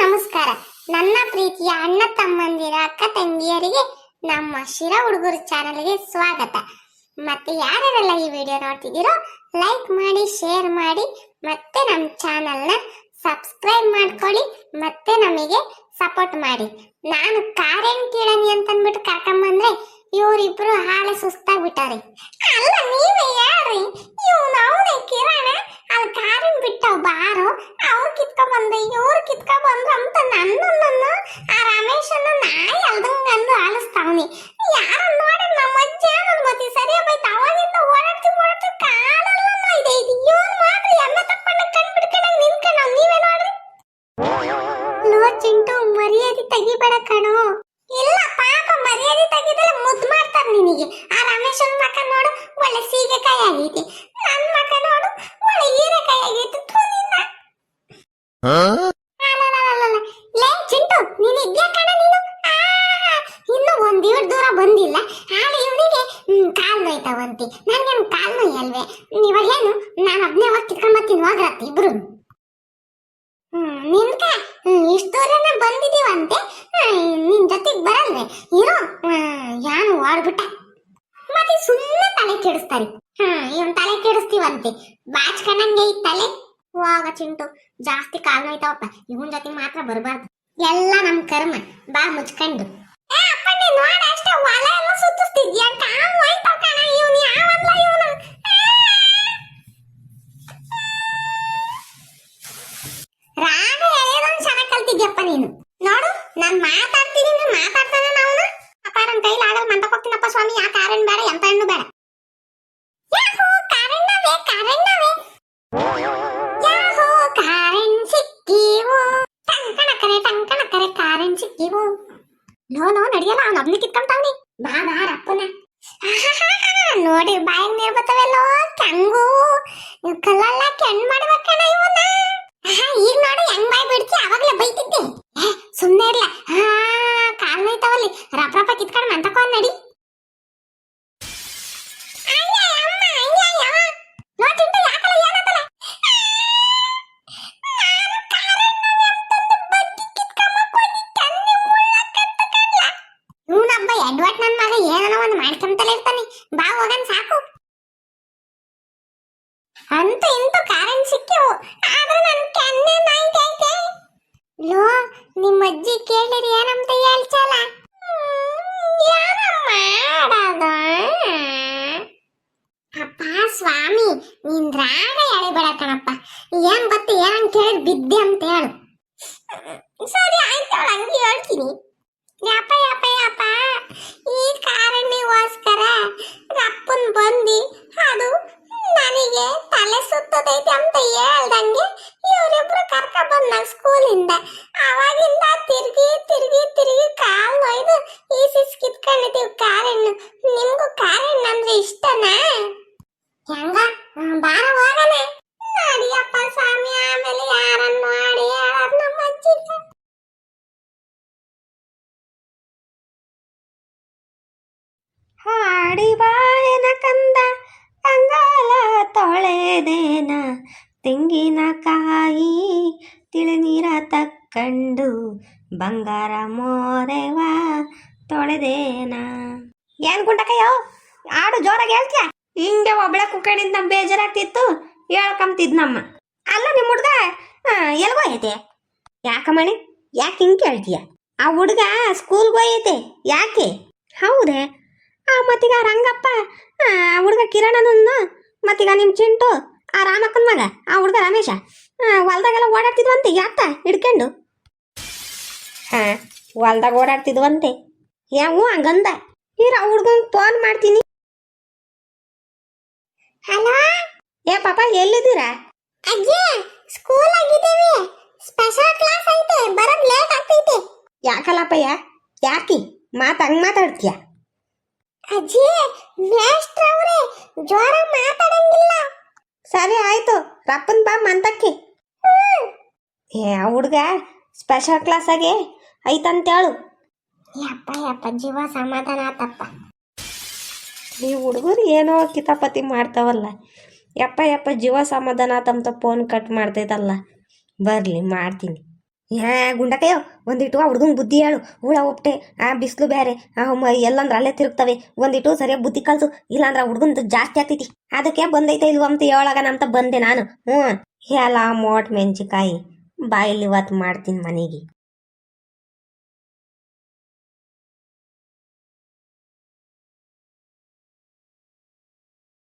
ನಮಸ್ಕಾರ. ನನ್ನ ಪ್ರೀತಿಯ ಅಣ್ಣ ತಮ್ಮಂದಿರ ಅಕ್ಕ ತಂಗಿಯರಿಗೆ, ನಮ್ಮ ಶಿರ ಹುಡುಗರು ಚಾನಲ್ಗೆ ಸ್ವಾಗತ. ಮತ್ತೆ ಯಾರೆಲ್ಲ ಈ ವಿಡಿಯೋ ನೋಡ್ತಿದ್ದೀರೋ ಲೈಕ್ ಮಾಡಿ ಶೇರ್ ಮಾಡಿ, ಮತ್ತೆ ನಮ್ಮ ಚಾನಲ್ನ ಸಬ್ಸ್ಕ್ರೈಬ್ ಮಾಡ್ಕೊಳ್ಳಿ, ಮತ್ತೆ ನಮಗೆ ಸಪೋರ್ಟ್ ಮಾಡಿ. ನಾನು ಕಾರೇನ್ ಕೇಳನಿ ಅಂತ ಅಂದ್ಬಿಟ್ಟು ಕರ್ಕೊಂಬಂದ್ರೆ ಇವರಿಬ್ರು ಹಾಳೆ ಸುಸ್ತಾಗ್ಬಿಟ್ಟಾರೆ ಚಿಂಟು ಮರ್ಯಾದೆ ತೆಗಿಬೇಡ ಕಣೋ. ಇಲ್ಲ ಪಾಪ ಮರ್ಯಾದೆ ತೆಗಿದ್ರೆ ಮುದ್ದು ಮಾಡ್ತಾರೆ ನಿನಗೆ. ಆ ರಮೇಶನ್ ಮಕ ನೋಡು ಒಳ್ಳೆ ಸೀಗೆಕಾಯಿ ಆಗೈತಿ. ನನ್ ಮಕ ನೋಡು ಒಳ್ಳೆ ಹೀರೆಕಾಯಿ ಆಗೈತಿ. ಥು ನಿನ್ನ. ಲೇ ಚಿಂಟು ನೀನು ಇದ್ಯಾ ಕಣ ನೀನು? ಇನ್ನು ಒಂದ್ ಇವ್ರ ದೂರ ಬಂದಿಲ್ಲ. ಆಳೆ ಇವನಿಗೆ ಕಾಲ್ ನೋಯ್ತಾವಂತಿ. ನನ್ಗೇನು ಕಾಲ್ ನೋಯಲ್ವೇ? ಇವಾಗ ಏನು? ನಾನು ಒಬ್ನೇ ಹೋಗಿ ಕಿತ್ಕೊಂಡ್ ಬತ್ತೀನಿ ಹೋಗ್ರತ್ತೆ ಇಬ್ರು ನಿನ್ಕ ಇಷ್ಟು ದೂರನೇ ಬಂದಿದೀವಂತೆ. ನಿನ್ ಜೊತೆಗ್ ಬರಲ್ವೆ? ಇರೋ. ಯಾನು ಓಡ್ಬಿಟ್ಟ. ಮತ್ತೆ ಸುಮ್ಮನೆ ತಲೆ ಕೆಡಿಸ್ತಾರೆ. ಹ್ಮ್, ಇವನ್ ತಲೆ ಕೆಡಿಸ್ತೀವಂತೆ. ಬಾಚ್ಕೊಂಡಂಗೆ ಈ ತಲೆ. ಹೋಗ ಚಿಂಟು, ಜಾಸ್ತಿ ಕಾಲು ನೋಯ್ತಾವಪ್ಪ. ಇವನ್ ಜೊತೆ ಮಾತ್ರ ಬರಬಾರ್ದು. ಎಲ್ಲ ನಮ್ ಕರ್ಮ. ಬಾ ಮುಚ್ಕೊಂಡು. ಅಷ್ಟೇ ಹೊಲ ಎಲ್ಲ ಸುತ್ತಿಸ್ತಿದ್ಯಾ ಕಾಲ್ ನೋಯ್ತಾವ ಕಣ ಇವ್ನು. ಸ್ವಾಮಿ ಯಾ ಕಾರಣ ಬೇಡ ಎಂತ ಹೆಣ್ಣು ಬೇಡ ಯಾಹೋ ಕಾರಣ್ಣವೇ ಕಾರಣ್ಣವೇ ಯಾಹೋ ಕಾರಣ ಸಿಕ್ಕಿವು ಟಂಕಣಕರೆ ಟಂಕಣಕರೆ ಕಾರಣ ಸಿಕ್ಕಿವು ನೋ ನೋ ನಡಿಯಲ್ಲ ಅವ್ನ ಒಬ್ನೇ ಕಿತ್ಕೊಂತಾವ್ನಿ ಬಾ ಬಾ ರಪ್ಪನ ನೋಡಿ ಬಾಯಿಗೆ ನೀರ್ ಬರ್ತವೆಲ್ಲೋ ಕೆಂಗು ಕಲ್ಲಲ್ಲ ಕೆಣ್ ಮಾಡ್ಬೇಕಣ ಇವನ್ನ ಒಂದು ಮಾಡ್ಕೊಂತಲೇ ಇರ್ತಾನೆ ಬಾ ಹೋಗನ್ ಸಾಕು ಅಂತ ಇಂತ ಕಾರಣ ಸಿಕ್ಕಿವು ಆದ್ರೆ ನನ್ ಕೆನ್ನೆ ನಾಯ್ತೈತೆ ಲೋ ನಿಮ್ಮ ಅಜ್ಜಿ ಕೇಳಿರಿ ಏನಂತ ಹೇಳ್ಸಲ್ಲ ಏನಮ್ಮ ಮಾಡೋದು ಅಪ್ಪ ಸ್ವಾಮಿ ನೀನ್ ರಾಗ ಎಳಿಬೇಡ ಕಣಪ್ಪ ಏನ್ ಗೊತ್ತ ಏನಂತ ಕೇಳಿ ಬಿದ್ದೆ ಅಂತ ಹೇಳು ಸರಿ ಆಯ್ತು ಅವಳು ಹಂಗೆ ಹೇಳ್ತೀನಿ ಯಪ್ಪ ಯಪ್ಪ ಯಪ್ಪ ಸ್ಕೂಲಿಂದ ಅವಾಗಿಂದ ತಿರ್ಗಿ ತಿರ್ಗಿ ತಿರ್ಗಿ ಕಾಲ್ ನೋಯ್ದು ಈ ಸಿಸ್ ಕಿತ್ಕೊಂಡಿದ್ದೀವಿ ಕಾರಣ್ಣು. ನಿಮ್ಗೂ ಕಾರಣ್ಣ ಅಂದ್ರೆ ಇಷ್ಟನಾ? ಹೆಂಗ? ಬಾರ ಹೋಗಣ ನಡಿಯಪ್ಪ ಸ್ವಾಮಿ, ಆಮೇಲೆ ಯಾರನ್ನ ಮಾಡಿ ನಮ್ಮ ಅಜ್ಜಿ. ಹಾಡಿ ಬಾಯನ ಕಂದ, ಅಂಗಾಲ ತೊಳೆದೇನ. ತೆಂಗಿನಕಾಯಿ ತಿಳಿನೀರ ತಕ್ಕಂಡು ಬಂಗಾರ ಮೋರೆವ ತೊಳೆದೇನ. ಏನ್ ಗುಂಡಕಯ್ಯೋ, ಆಡು ಜೋರಾಗಿ ಹೇಳ್ತೀಯ? ಹಿಂಗೆ ಒಬ್ಳೆ ಕುಕ್ಕಣಿಂದ ನಮ್ಮ ಬೇಜಾರಾಗ್ತಿತ್ತು ಹೇಳ್ಕಂತಿದ್ನಮ್ಮ ಅಲ್ಲ ನಿಮ್ಮ ಹುಡ್ಗ ಎಲ್ಗೋ ಐತೆ? ಯಾಕಮ್ಮಣಿ ಯಾಕೆ ಹಿಂಗೆ ಕೇಳ್ತೀಯ? ಆ ಹುಡ್ಗ ಸ್ಕೂಲ್ಗೆ ಐತೆ, ಯಾಕೆ? ಹೌದೇ, ಆ ಮತ್ತೀಗ ರಂಗಪ್ಪ, ಆ ಹುಡುಗ ಕಿರಣನನ್ನು, ಮತ್ತೀಗ ನಿಮ್ಮ ಚಿಂಟು ಆ ರಾಮಕ್ಕನ ಮಗ, ಆ ಹುಡುಗ ರಮೇಶ. ಹೊಲ್ದಾಗೆಲ್ಲ ಓಡಾಡ್ತಿದ್ವಂತೆ ಯಾತ ಹಿಡ್ಕೊಂಡು. ಹಾ, ಹೊಲ್ದಾಗ ಓಡಾಡ್ತಿದ್ವಂತೆ. ಯಾವ ಹಂಗಂದ. ಇರ, ಆ ಹುಡ್ಗಂಗೆ ಫೋನ್ ಮಾಡ್ತೀನಿ. ಹಲೋ? ಏ, ಪಾಪ, ಎಲ್ಲಿದ್ದೀರಾ? ಅಜ್ಜಿ ಸ್ಕೂಲ್ ಆಗಿದ್ದೀವಿ. ಸ್ಪೆಷಲ್ ಕ್ಲಾಸ್ ಐತೆ, ಬರೋದ್ ಲೇಟ್ ಆಗ್ತೈತೆ. ಯಾಕಲ್ಲಪ್ಪಯ್ಯ? ಯಾಕಿ ಮಾತು ಹಂಗೆ ಮಾತಾಡ್ತೀಯ? ಅಜ್ಜಿ, ಮೇಷ್ಟ್ರವ್ರೆ ಜೋರ ಮಾತಾಡಂಗಿಲ್ಲ. ಸರಿ ಆಯ್ತು, ರಪ್ಪನ್ ಬಾ ಮಂತಕ್ಕಿ. ಏ ಹುಡ್ಗ ಸ್ಪೆಷಲ್ ಕ್ಲಾಸಾಗೆ ಐತಂತೇಳು ಯಪ್ಪ ಯಪ್ಪ ಜೀವ ಸಮಾಧಾನ ಆತಪ್ಪ. ಈ ಹುಡುಗರು ಏನೋ ಕಿತಾಪತಿ ಮಾಡ್ತಾವಲ್ಲ. ಯಪ್ಪ ಯಪ್ಪ, ಜೀವ ಸಮಾಧಾನ ಆತಂತ ಫೋನ್ ಕಟ್ ಮಾಡ್ತೈತಲ್ಲ. ಬರಲಿ, ಮಾಡ್ತೀನಿ. ಏ, ಗುಂಡಕಯ್ಯೋ, ಒಂದಿಟ್ಟು ಆ ಹುಡುಗಂಗೆ ಬುದ್ಧಿ ಹೇಳು. ಹುಳ ಒಪ್ಟೆ, ಆ ಬಿಸಿಲು ಬೇರೆ ಆ ಎಲ್ಲಂದ್ರೆ ಅಲ್ಲೇ ತಿರುಗ್ತವೆ. ಒಂದಿಟ್ಟು ಸರಿಯಾಗಿ ಬುದ್ಧಿ ಕಲ್ಸು, ಇಲ್ಲಾಂದ್ರೆ ಆ ಹುಡುಗಂದು ಜಾಸ್ತಿ ಆಗ್ತೈತಿ ಅದಕ್ಕೆ ಬಂದೈತೆ ಇಲ್ವ ಅಂತ ಹೇಳಾಗ ಅಂತ ಬಂದೆ ನಾನು. ಹ್ಞೂ ಎಲ್ಲ ಮೋಟ್ ಮೆಣಸಿಕಾಯಿ ಬಾಯಲ್ಲಿ ಇವತ್ತು ಮಾಡ್ತೀನಿ ಮನೆಗೆ.